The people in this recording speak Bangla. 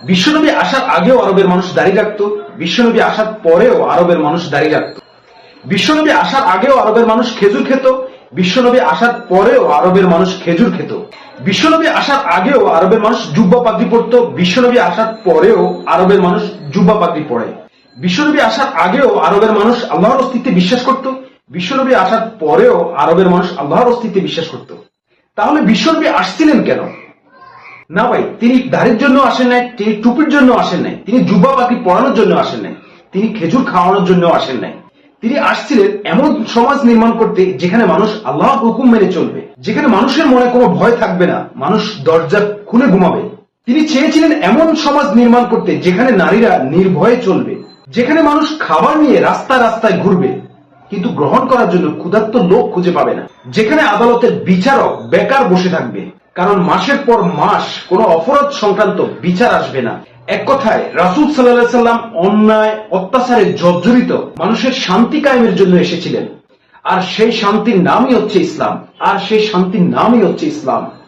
বিশ্বনবী আসার আগেও আরবের মানুষ দাড়ি রাখতো বিশ্বনবী আসার পরেও আরবের মানুষ দাড়ি রাখতো বিশ্বনবী আসার আগেও আরবের মানুষ খেজুর খেত, বিশ্বনবী আসার পরেও আরবের মানুষ খেজুর খেত। বিশ্বনবী আসার আগেও আরবের মানুষ জুব্বা পাগড়ি পরত, বিশ্বনবী আসার পরেও আরবের মানুষ জুব্বা পাগড়ি পরে। বিশ্বনবী আসার আগেও আরবের মানুষ আল্লাহর অস্তিত্বে বিশ্বাস করত, বিশ্বনবী আসার পরেও আরবের মানুষ আল্লাহর অস্তিত্বে বিশ্বাস করত। তাহলে বিশ্বনবী আসছিলেন কেন? না ভাই, তিনি দাড়ির জন্য আসেন নাই, তিনি টুপির জন্য আসেন নাই, তিনি যুবা পাখি পড়ানোর জন্য আসেন নাই, তিনি খেজুর খাওয়ানোর জন্য আসেন নাই। তিনি আসছিলেন এমন সমাজ নির্মাণ করতে যেখানে মানুষ আল্লাহর হুকুম মেনে চলবে, যেখানে মানুষের মনে কোনো ভয় থাকবে না, মানুষ দরজা খুলে ঘুমাবে। তিনি চেয়েছিলেন এমন সমাজ নির্মাণ করতে যেখানে নারীরা নির্ভয়ে চলবে, যেখানে মানুষ খাবার নিয়ে রাস্তা রাস্তায় ঘুরবে, কিন্তু গ্রহণ করার জন্য ক্ষুধার্ত লোক খুঁজে পাবে না, যেখানে আদালতের বিচারক বেকার বসে থাকবে। কারণ মাসের পর মাস কোনো অপরাধ সংক্রান্ত বিচার আসবে না। এক কথায়, রাসুল সাল্লাহ সাল্লাম অন্যায়, অত্যাচারে জর্জরিত মানুষের শান্তি কায়েমের জন্য এসেছিলেন। আর সেই শান্তির নামই হচ্ছে ইসলাম। আর সেই শান্তির নামই হচ্ছে ইসলাম।